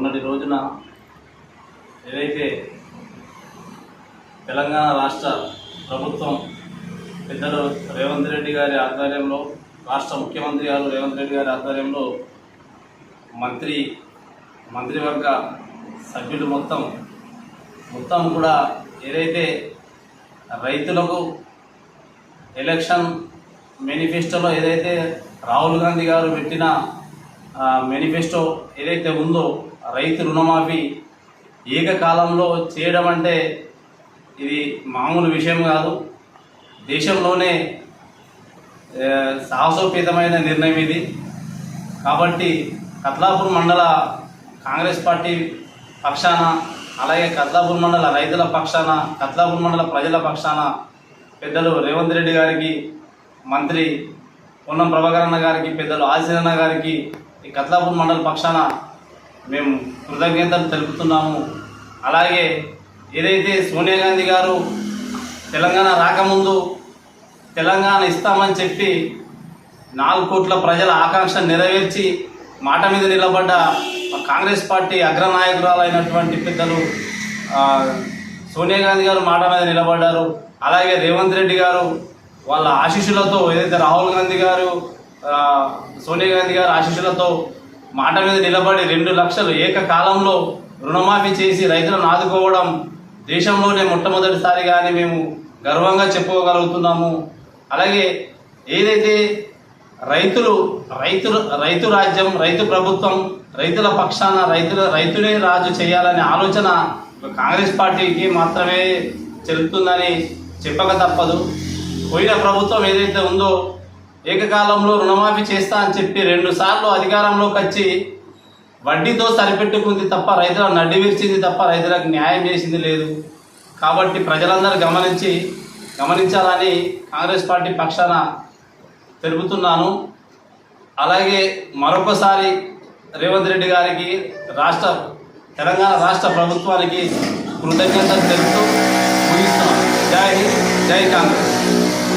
మొన్నటి రోజున ఏదైతే తెలంగాణ రాష్ట్ర ప్రభుత్వం పెద్దలు రేవంత్ రెడ్డి గారి ఆధ్వర్యంలో రాష్ట్ర ముఖ్యమంత్రి గారు రేవంత్ రెడ్డి గారి ఆధ్వర్యంలో మంత్రి మంత్రివర్గ సభ్యులు మొత్తం మొత్తం కూడా ఏదైతే రైతులకు ఎలక్షన్ మేనిఫెస్టోలో ఏదైతే రాహుల్ గాంధీ గారు పెట్టిన మేనిఫెస్టో ఏదైతే ఉందో రైతు రుణమాఫీ ఏకకాలంలో చేయడం అంటే ఇది మామూలు విషయం కాదు. దేశంలోనే సాహసోపేతమైన నిర్ణయం ఇది. కాబట్టి కత్లాపూర్ మండల కాంగ్రెస్ పార్టీ పక్షాన అలాగే కత్లాపూర్ మండల రైతుల పక్షాన కత్లాపూర్ మండల ప్రజల పక్షాన పెద్దలు రేవంత్ రెడ్డి గారికి మంత్రి పొన్నం ప్రభాకరన్న గారికి పెద్దలు ఆశీనన్న గారికి ఈ కత్లాపూర్ మండల పక్షాన మేము కృతజ్ఞతలు తెలుపుతున్నాము. అలాగే ఏదైతే సోనియా గాంధీ గారు తెలంగాణ రాకముందు తెలంగాణ ఇస్తామని చెప్పి నాలుగు కోట్ల ప్రజల ఆకాంక్ష నెరవేర్చి మాట మీద నిలబడ్డ కాంగ్రెస్ పార్టీ అగ్రనాయకురాలైనటువంటి పెద్దలు సోనియా గాంధీ గారు మాట మీద నిలబడ్డారు. అలాగే రేవంత్ రెడ్డి గారు వాళ్ళ ఆశీస్సులతో ఏదైతే రాహుల్ గాంధీ గారు సోనియా గాంధీ గారు ఆశీస్సులతో మాట మీద నిలబడి రెండు లక్షలు ఏకకాలంలో రుణమాఫీ చేసి రైతులను ఆదుకోవడం దేశంలోనే మొట్టమొదటిసారిగానే మేము గర్వంగా చెప్పుకోగలుగుతున్నాము. అలాగే ఏదైతే రైతులు రైతు రైతు రాజ్యం రైతు ప్రభుత్వం రైతుల పక్షాన రైతుల రైతులే రాజు చేయాలనే ఆలోచన కాంగ్రెస్ పార్టీకి మాత్రమే చెల్లుతుందని చెప్పక తప్పదు. పోయిన ప్రభుత్వం ఏదైతే ఉందో ఏకకాలంలో రుణమాఫీ చేస్తా అని చెప్పి రెండు సార్లు అధికారంలోకి వచ్చి వడ్డీతో సరిపెట్టుకుంది తప్ప రైతులకు నడ్డి విరిచింది తప్ప రైతులకు న్యాయం చేసింది లేదు. కాబట్టి ప్రజలందరూ గమనించి గమనించాలని కాంగ్రెస్ పార్టీ పక్షాన తెలుపుతున్నాను అలాగే మరొకసారి రేవంత్ రెడ్డి గారికి రాష్ట్ర తెలంగాణ రాష్ట్ర ప్రభుత్వానికి కృతజ్ఞతలు తెలుపుతూ ముగిస్తున్నాను. జై హింద్ జై కాంగ్రెస్.